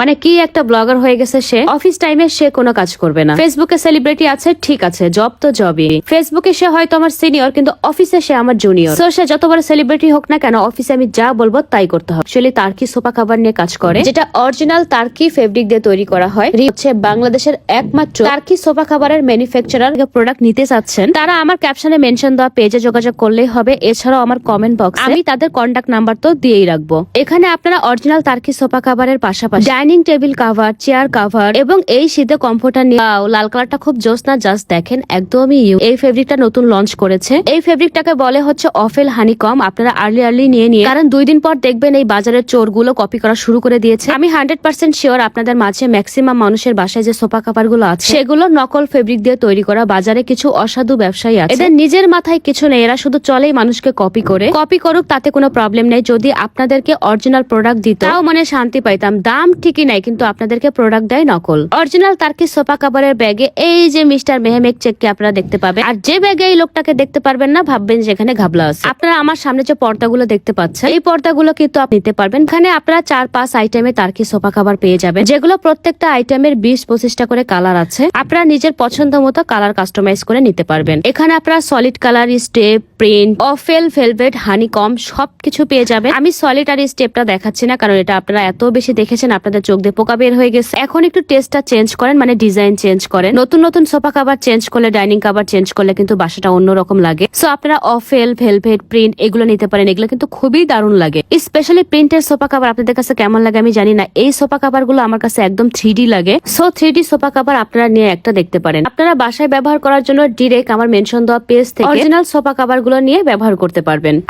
মানে কি একটা ব্লগার হয়ে গেছে সে? অফিস টাইমে সে কোনো কাজ করবে না। ফেসবুকে সেলিব্রিটি আছে ঠিক আছে জব তো জবই। ফেসবুকে সে হয়তো আমার সিনিয়র কিন্তু অফিসে সে আমার জুনিয়র। সো সে যত বড় সেলিব্রিটি হোক না কেন অফিসে আমি যা বলব তাই করতে হবে। অ্যাকচুয়ালি তার্কি সোফা খাবার নিয়ে কাজ করে? যেটা অরিজিনাল তার্কি ফেব্রিক দিয়ে তৈরি করা হয়? হচ্ছে বাংলাদেশের একমাত্র তার্কি সোফা খাবারের ম্যানুফ্যাকচারার প্রোডাক্ট নিতে চাচ্ছেন? তারা আমার ক্যাপশনে মেনশন দেওয়া পেজে যোগাযোগ করলেই হবে। এছাড়াও আমার কমেন্ট বক্স আমি তাদের কন্ট্যাক্ট নাম্বার তো দিয়েই রাখব। এখানে আপনারা অরিজিনাল তার্কি সোফা খাবারের পাশাপাশি dining table cover chair cover এবং এই শীতে কমফোর্টার নিয়ে Wow, লাল কালারটা খুব জোস না জাস্ট দেখেন একদমই ইউ এই ফেব্রিকটা নতুন লঞ্চ করেছে। এই ফেব্রিকটাকে বলে হচ্ছে অফেল হানি কম আপনারা আর্লি আর্লি নিয়ে নিয়ে কারণ দুই দিন পর দেখবেন এই বাজারের চোরগুলো কপি করা শুরু করে দিয়েছে। আমি হান্ড্রেড পার্সেন্ট শিওর আপনাদের মাঝে ম্যাক্সিমাম মানুষের বাসায় যে সোফা কাভারগুলো আছে সেগুলো নকল ফেব্রিক দিয়ে তৈরি করা। বাজারে কিছু অসাধু ব্যবসায়ী আছে। এদের নিজের মাথায় কিছু নেই এরা শুধু চলেই মানুষকে কপি করে। কপি করুক তাতে কোনো প্রবলেম নেই। যদি আপনাদেরকে অরিজিনাল প্রোডাক্ট দিত তাও মানে শান্তি পাইতাম। দাম ঠিকই নাই, কিন্তু আপনাদেরকে প্রোডাক্ট দেয় নকল। অরিজিনাল তার্কি সোফা কাভারের ব্যাগে এই যে মিস্টার মেহমেক চেককে আপনারা দেখতে পাবেন? আর যে ব্যাগে এই লোকটাকে দেখতে পারবেন না, ভাববেন যেখানে ঘাবলা আছে। আপনারা আমার সামনে যে পর্দাগুলো দেখতে পাচ্ছেন, এই পর্দাগুলো কিন্তু আপনি নিতে পারবেন। এখানে আপনারা চার পাঁচ আইটেমে তার্কি সোফা কাভার পেয়ে যাবেন, যেগুলো প্রত্যেকটা আইটেমের বিশ পঁচিশটা করে কালার আছে। আপনারা নিজের পছন্দ মতো কালার কাস্টমাইজ করে নিতে পারবেন। এখানে আপনারা সলিড কালার স্টেপ প্রিন্ট অফেল ভেলভেট হানি কম সবকিছু পেয়ে যাবেন। আমি সলিড আর স্টেপটা দেখাচ্ছি না, কারণ এটা আপনারা এত বেশি দেখেছেন, আপনাদের চোখ দিয়ে পোকা বের হয়ে গেছে। এখন একটু টেস্টটা চেঞ্জ করেন মানে ডিজাইন চেঞ্জ করেন। নতুন নতুন সোফা কাভার চেঞ্জ করলে ডাইনিং কাভার চেঞ্জ করলে কিন্তু বাসাটা অন্যরকম লাগে। সো আপনারা অফেল ভেলভেট প্রিন্ট এগুলো নিতে পারেন। এগুলো কিন্তু খুবই দারুণ লাগে। স্পেশালি প্রিন্টের সোফা কাভার আপনাদের কাছে কেমন লাগে আমি জানি না। এই সোফা কাভারগুলো আমার কাছে একদম থ্রি লাগে। সো থ্রি সোফা কাভার আপনারা নিয়ে একটা দেখতে পারেন। আপনারা বাসায় ব্যবহার করার জন্য ডিরেক্ট আমার মেনশন দেওয়া পেজ থেকে অরিজিনাল সোফা কাভারগুলো নিয়ে ব্যবহার করতে পারবেন।